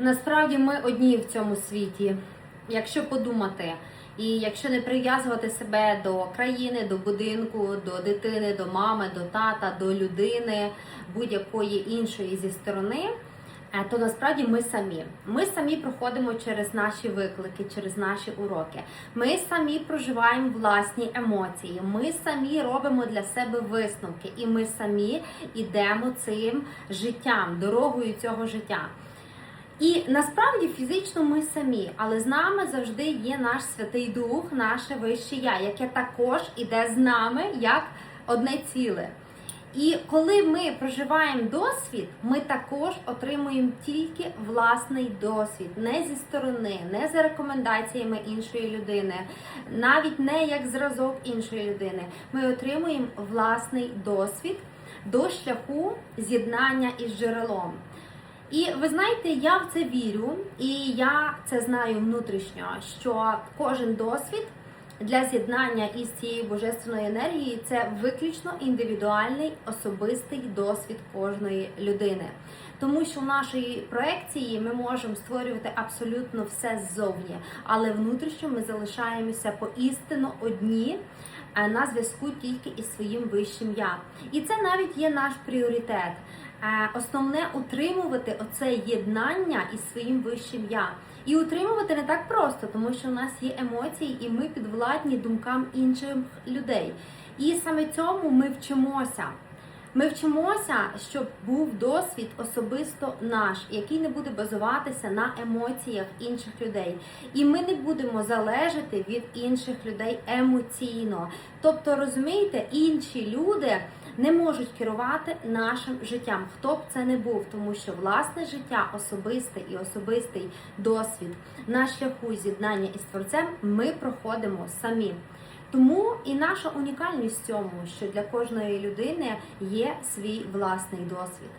Насправді ми одні в цьому світі. Якщо подумати, і якщо не прив'язувати себе до країни, до будинку, до дитини, до мами, до тата, до людини, будь-якої іншої зі сторони, е, то насправді ми самі. Ми самі проходимо через наші виклики, через наші уроки. Ми самі проживаємо власні емоції. Ми самі робимо для себе висновки, і ми самі йдемо цим життям, дорогою цього життя. І насправді фізично ми самі, але з нами завжди є наш святий дух, наше вище я, яке також іде з нами як одне ціле. І коли ми проживаємо досвід, ми також отримуємо тільки власний досвід, не зі сторони, не за рекомендаціями іншої людини, навіть не як зразок іншої людини. Ми отримуємо власний досвід до шляху з'єднання із джерелом. І ви знаєте, я в це вірю, і я це знаю внутрішньо, що кожен досвід для з'єднання із цією божественною енергією це виключно індивідуальний особистий досвід кожної людини. Тому що в нашій проекції ми можемо створювати абсолютно все ззовні, але внутрішньо ми залишаємося поістину одні е, на зв'язку тільки із своїм вищим я. І це навіть є наш пріоритет. Е, Основне утримувати оце єднання із своїм вищим я. І утримувати не так просто, тому що у нас є емоції, і ми підвладні думкам інших людей. І саме цьому ми вчимося. Ми вчимося, щоб був досвід особисто наш, який не буде базуватися на емоціях інших людей. І ми не будемо залежати від інших людей емоційно. Тобто, розумієте, інші люди не можуть керувати нашим життям, хто б це не був, тому що власне життя особисте і особистий досвід на шляху з'єднання із творцем ми проходимо самі. Тому і наша унікальність в цьому, що для кожної людини є свій власний досвід.